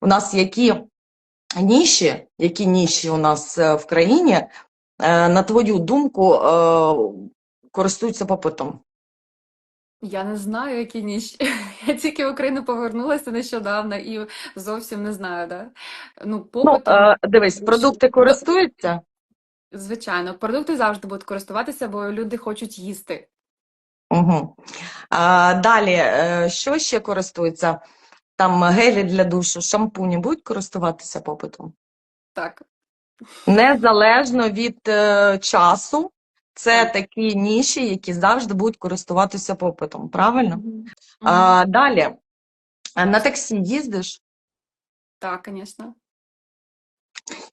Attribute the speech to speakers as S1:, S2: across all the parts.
S1: у нас які ніші, які ніші у нас е, в країні, е, на твою думку, е, користуються попитом?
S2: Я не знаю, які ніч. Я тільки в Україну повернулася нещодавно і зовсім не знаю, да. Ну,
S1: Ну,
S2: попитом,
S1: е, дивись, продукти користуються?
S2: звичайно, продукти завжди будуть користуватися, бо люди хочуть їсти.
S1: Угу. А, далі, що ще користується? Там гелі для душу, шампуні будуть користуватися попитом?
S2: Так.
S1: Незалежно від е, часу, це такі ніші, які завжди будуть користуватися попитом, правильно?
S2: Мгм.
S1: А, далі, на таксі їздиш
S2: Так, звісно.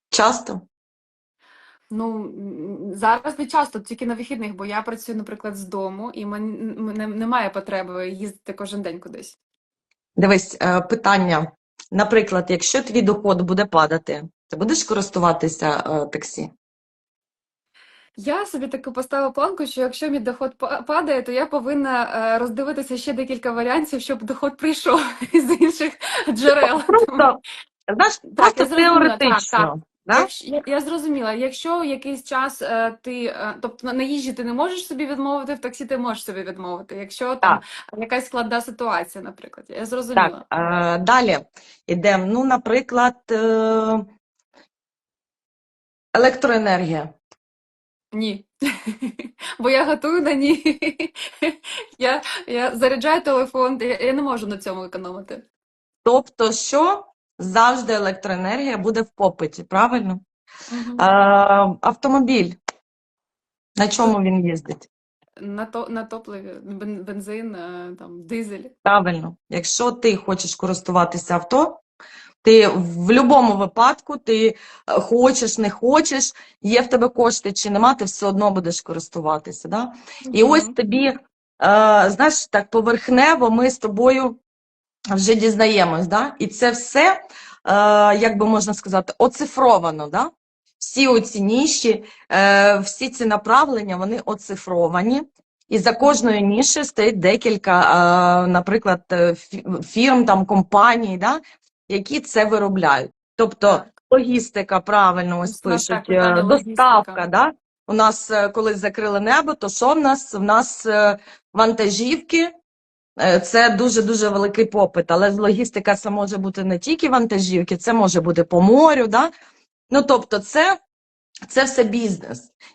S1: часто?
S2: Ну, зараз не часто, тільки на вихідних, бо я працюю, наприклад, з дому, і мен- мене немає потреби їздити кожен день кудись.
S1: Дивись, е, питання. Наприклад, якщо твій доход буде падати, ти будеш користуватися е, таксі?
S2: Я собі таку поставила планку, що якщо мій доход падає, то я повинна е, роздивитися ще декілька варіантів, щоб доход прийшов з інших джерел.
S1: Просто, знаєш, просто теоретично. Да?
S2: Я, я зрозуміла, якщо якийсь час е, ти, е, тобто на- їжі ти не можеш собі відмовити, в таксі ти можеш собі відмовити. Якщо там якась складна ситуація, наприклад, я зрозуміла.
S1: Так, е, далі йдемо. Ну, наприклад, е, електроенергія.
S2: Ні. Бо я готую на ні. Я, я заряджаю телефон, я, я не можу на цьому економити.
S1: Тобто, що завжди електроенергія буде в попиті, правильно? Е, автомобіль. На чому він їздить?
S2: На, то, на топливі, бензин, е, там, дизель.
S1: Правильно. Якщо ти хочеш користуватися авто, ти в будь-якому випадку, ти е, хочеш, не хочеш, є в тебе кошти чи нема, ти все одно будеш користуватися. Да? І ось тобі, е, знаєш, так поверхнево ми з тобою вже дізнаємось, да? І це все, е, як би можна сказати, оцифровано, да? Всі оці ніші, е, всі ці направлення, вони оцифровані. І за кожною нішею стоїть декілька, е, наприклад, е, фірм, там, компаній, да? які це виробляють. Тобто логістика, правильно ось
S2: Ось у нас так
S1: пишуть, е, доставка,
S2: логістика.
S1: да? У нас, е, коли закрили небо, то що в нас? В нас вантажівки, е, це дуже-дуже великий попит, але логістика це може бути не тільки вантажівки, це може бути по морю, да? Ну, тобто це, це все бізнес.